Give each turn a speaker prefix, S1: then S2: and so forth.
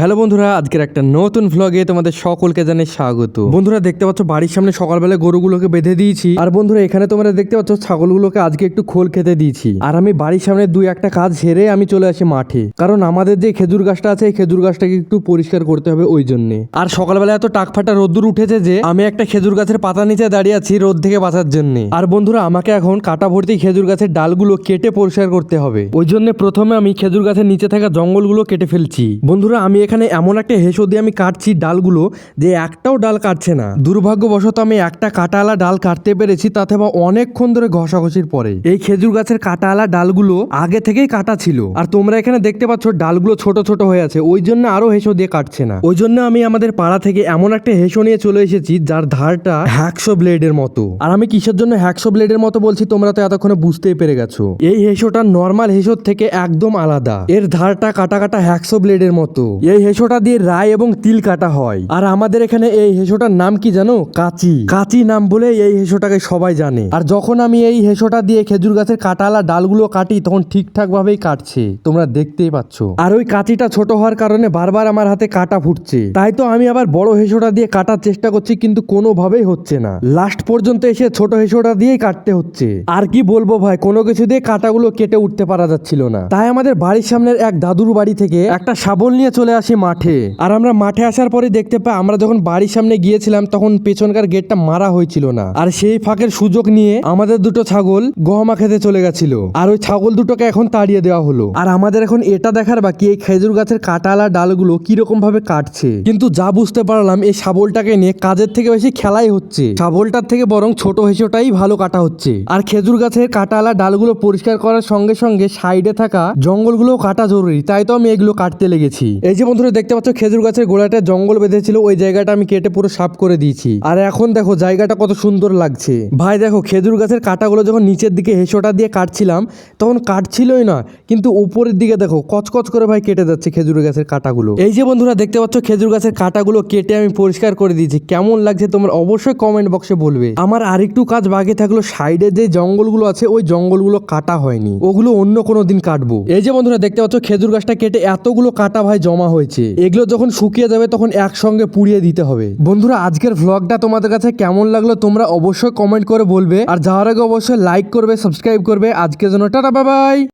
S1: Hello বন্ধুরা, আজকের একটা নতুন ভ্লগে তোমাদের সকলকে জানাই স্বাগত। বন্ধুরা, দেখতে পাচ্ছ বাড়ির সামনে সকালবেলা গরুগুলোকে বেঁধে দিয়েছি। আর বন্ধুরা, এখানে তোমরা দেখতে পাচ্ছ ছাগলগুলোকে আজকে একটু খোল খেতে দিয়েছি। আর আমি বাড়ির সামনে দুই একটা কাজ সেরে আমি চলে আসি মাঠে। কারণ আমাদের যে খেজুর গাছটা আছে, এই খেজুর গাছটাকে একটু পরিষ্কার করতে হবে ওই জন্যে। আর সকালবেলা এত টাকফাটা রোদ্দুর উঠেছে যে, আমি একটা খেজুর গাছের পাতা নিচে দাঁড়িয়ে আছি রোদ থেকে বাঁচার জন্য। আর বন্ধুরা, আমাকে এখন কাটা ভর্তি খেজুর গাছের ডালগুলো কেটে পরিষ্কার করতে হবে। ওই জন্য প্রথমে আমি খেজুর গাছের নিচে থাকা জঙ্গলগুলো কেটে ফেলছি। বন্ধুরা, আমি এখানে এমন একটা হেসো দিয়ে আমি কাটছি ডালগুলো যে একটাও ডাল কাটছে না। দুর্ভাগ্যবশত আমি একটা কাটালা ডাল কাটতে পেরেছি, তাতে বা অনেকক্ষণ ধরে ঘষাঘষির পরে। এই খেজুর গাছের কাটালা ডালগুলো আগে থেকেই কাটা ছিল। আর তোমরা এখানে দেখতে পাচ্ছ ডালগুলো ছোট ছোট হয়ে আছে, ওই জন্য আরও হেসো দিয়ে কাটছে না। ওই জন্য আমি আমাদের পাড়া থেকে এমন একটা হেসো নিয়ে চলে এসেছি, যার ধারটা হ্যাকশো ব্লেডের মতো। আর আমি কিসের জন্য হ্যাকশো ব্লেডের মতো বলছি তোমরা তো এতক্ষণে বুঝতেই পেরে গেছো। এই হেসোটা নর্মাল হেসোর থেকে একদম আলাদা। এর ধারটা কাটা কাটা হ্যাকশো ব্লেডের মতো। এই হেসোটা দিয়ে রাই এবং তিল কাটা হয়। আর আমাদের এখানে এই হেসোটার নাম কি জানো? কাচি। কাচি নাম বলে এই হেসোটাকে সবাই জানে। আর যখন আমি এই হেসোটা দিয়ে খেজুর গাছের কাটালা ডালগুলো কাটি, তখন ঠিকঠাক ভাবেই কাটছে। তোমরা দেখতেই পাচ্ছ। আর ওই কাঁচিটা ছোট হওয়ার কারণে বারবার আমার হাতে কাটা ফুটছে। তাই তো আমি আবার বড় হেসোটা দিয়ে কাটার চেষ্টা করছি, কিন্তু কোনোভাবেই হচ্ছে না। লাস্ট পর্যন্ত এসে ছোট হেসোটা দিয়েই কাটতে হচ্ছে। আর কি বলব ভাই, কোনো কিছু দিয়ে কাটাগুলো কেটে উঠতে পারা যাচ্ছিল না। তাই আমাদের বাড়ির সামনের এক দাদুর বাড়ি থেকে একটা শাবল নিয়ে চলে আসি মাঠে। আর আমরা মাঠে আসার পরে দেখতে পাই, আমরা যখন বাড়ির সামনে গিয়েছিলাম, তখন পেছনকার গেটটা মারা হয়েছিল না। আর সেই ফাঁকের সুযোগ নিয়ে আমাদের দুটো ছাগল গহমা খেতে চলে গেছিল। আর ওই ছাগল দুটোকে এখন তাড়িয়ে দেওয়া হলো। আর আমাদের এখন এটা দেখার বাকি, এই খেজুর গাছের কাটালা ডালগুলো কীরকম ভাবে কাটছে। কিন্তু যা বুঝতে পারলাম, এই শাবলটাকে নিয়ে কাজের থেকে বেশি খেলাই হচ্ছে। শাবলটার থেকে বরং ছোট হেসোটাই ভালো কাটা হচ্ছে। আর খেজুর গাছের কাটালা ডালগুলো পরিষ্কার করার সঙ্গে সঙ্গে সাইডে থাকা জঙ্গলগুলো কাটা জরুরি, তাই তো আমি এগুলো কাটতে লেগেছি। এই যে বন্ধুরা দেখতে পাচ্ছ, খেজুর গাছের গোড়াটা জঙ্গল বেঁধেছিল, ওই জায়গাটা আমি কেটে পুরো সাফ করে দিয়েছি। আর এখন দেখো, জায়গাটা কত সুন্দর লাগছে। ভাই দেখো, খেজুর গাছের কাটাগুলো যখন নিচের দিকে হেসোটা দিয়ে কাটছিলাম, তখন কাটছিলই না, কিন্তু উপরের দিকে দেখো, কচকচ করে ভাই কেটে যাচ্ছে খেজুর গাছের কাটাগুলো। এই যে বন্ধুরা দেখতে পাচ্ছ, খেজুর গাছের কাটাগুলো কেটে আমি পরিষ্কার করে দিয়েছি। কেমন লাগছে তোমরা অবশ্যই কমেন্ট বক্সে বলবে। আমার আরেকটু কাজ বাকি থাকল, সাইডে যে জঙ্গলগুলো আছে, ওই জঙ্গলগুলো কাটা হয়নি। ওগুলো অন্য কোনো দিন কাটবো। এই যে বন্ধুরা দেখতে পাচ্ছ, খেজুর গাছটা কেটে এতগুলো কাটা ভাই জমা হয়েছে। এগুলো যখন শুকিয়ে যাবে তখন একসঙ্গে পুড়িয়ে দিতে হবে। বন্ধুরা, আজকের ভ্লগটা তোমাদের কাছে কেমন লাগল তোমরা অবশ্যই কমেন্ট করে বলবে। আর যাওয়ার আগে অবশ্যই লাইক করবে সাবস্ক্রাইব করবে। আজকের জন্য টাটা বাবাই